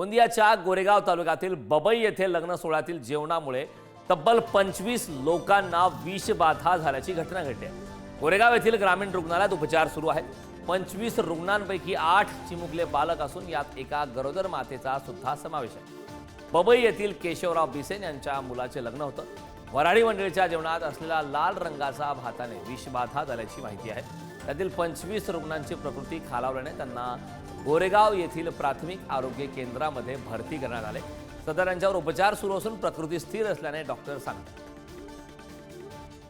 गोंदियाच्या गोरेगाव तालुक्यातील बबई येथे लग्न सोहळ्यातील जेवणामुळे तब्बल पंचवीस लोकांना विषबाधा झाल्याची घटना घडली आहे. गोरेगाव येथील ग्रामीण रुग्णालयात उपचार सुरू आहेत. पंचवीस रुग्णांपैकी आठ चिमुकले बालक असून यात एका गरोदर मातेचा सुद्धा समावेश आहे. बबई येथील केशवराव बिसेन यांच्या मुलाचे लग्न होतं. वराडी मंडळीच्या जेवणात असलेला लाल रंगाचा भाताने विषबाधा झाल्याची माहिती आहे. त्यातील पंचवीस रुग्णांची प्रकृती खालावल्याने त्यांना गोरेगाव येथील प्राथमिक आरोग्य केंद्रामध्ये भरती करण्यात आले. सदर यांच्यावर उपचार सुरू असून प्रकृती स्थिर असल्याने डॉक्टर सांगतात.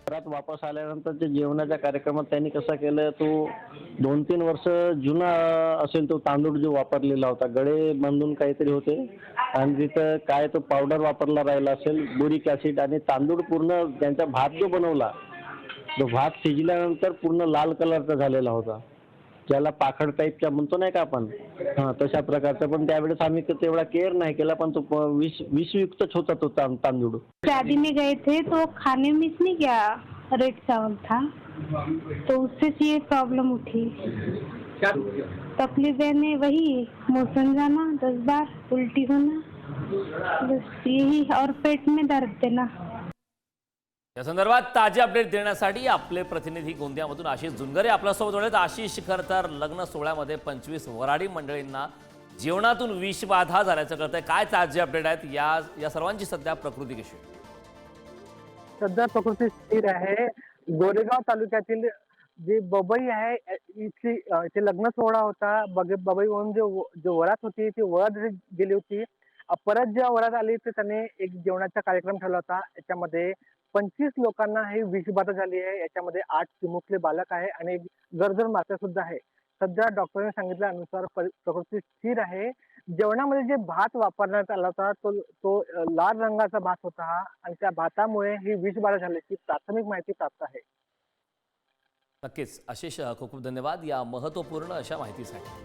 परत वापस आल्यानंतर ते जेवणाच्या कार्यक्रमात त्यांनी कसं केलं तो दोन तीन वर्ष जुना असेल तो तांदूळ जो वापरलेला होता. गळे बांधून काहीतरी होते. आणि तिथं काय तो पावडर वापरला राहिला असेल बोरिक ॲसिड आणि तांदूळ पूर्ण त्यांचा भात जो बनवला तो भात शिजल्यानंतर पूर्ण लाल कलरचा झालेला होता. त्याला पाखड टाईपच्या म्हणतो नाही का आपण? हां तशा प्रकारचा. पण त्यावेळेस आम्ही तेवढा केअर नाही केला पण तो प- विष विषयुक्तच होता तो तां- तांदूळ. शादी में गए थे तो खाने में इसमें क्या रेड चावल था तो उससे ये प्रॉब्लम उठी. तकलीफें में वही मौसम जाना दस बार उल्टी होना बस यही और पेट में दर्द देना. या संदर्भात ताजे अपडेट देण्यासाठी आपले प्रतिनिधी गोंदियामधून आशिष जुनगरे आपल्यासोबत जोडलेत. आशिष खर तर लग्न सोहळ्यामध्ये पंचवीस वराडी मंडळींना जेवणातून विषबाधा झाल्याचं कळतंय. काय ताजे अपडेट आहेत? या या सर्वांची सध्या प्रकृती कशी सध्या प्रकृती स्थिर आहे. गोरेगाव तालुक्यातील जे बबई आहे इथली इथे लग्न सोहळा होता. बबई म्हणून जो जो वरात होती ती वरात गेली होती परत जेव्हा वरात आली तर त्याने एक जेवणाचा कार्यक्रम ठेवला होता. याच्यामध्ये पंचवीस लोकांना ही विषबाधा झाली आहे. याच्यामध्ये आठ चिमुकले बालक आहे आणि एक गरजर माता सुद्धा आहे. सध्या डॉक्टरांनी सांगितल्यानुसार परि- प्रकृती स्थिर आहे. जेवणामध्ये जे भात वापरण्यात आला होता तो तो लाल रंगाचा भात होता हा आणि त्या भातामुळे ही विषबाधा झाल्याची प्राथमिक माहिती प्राप्त आहे. नक्कीच. आशिष खूप खूप धन्यवाद या महत्त्वपूर्ण अशा माहितीसाठी.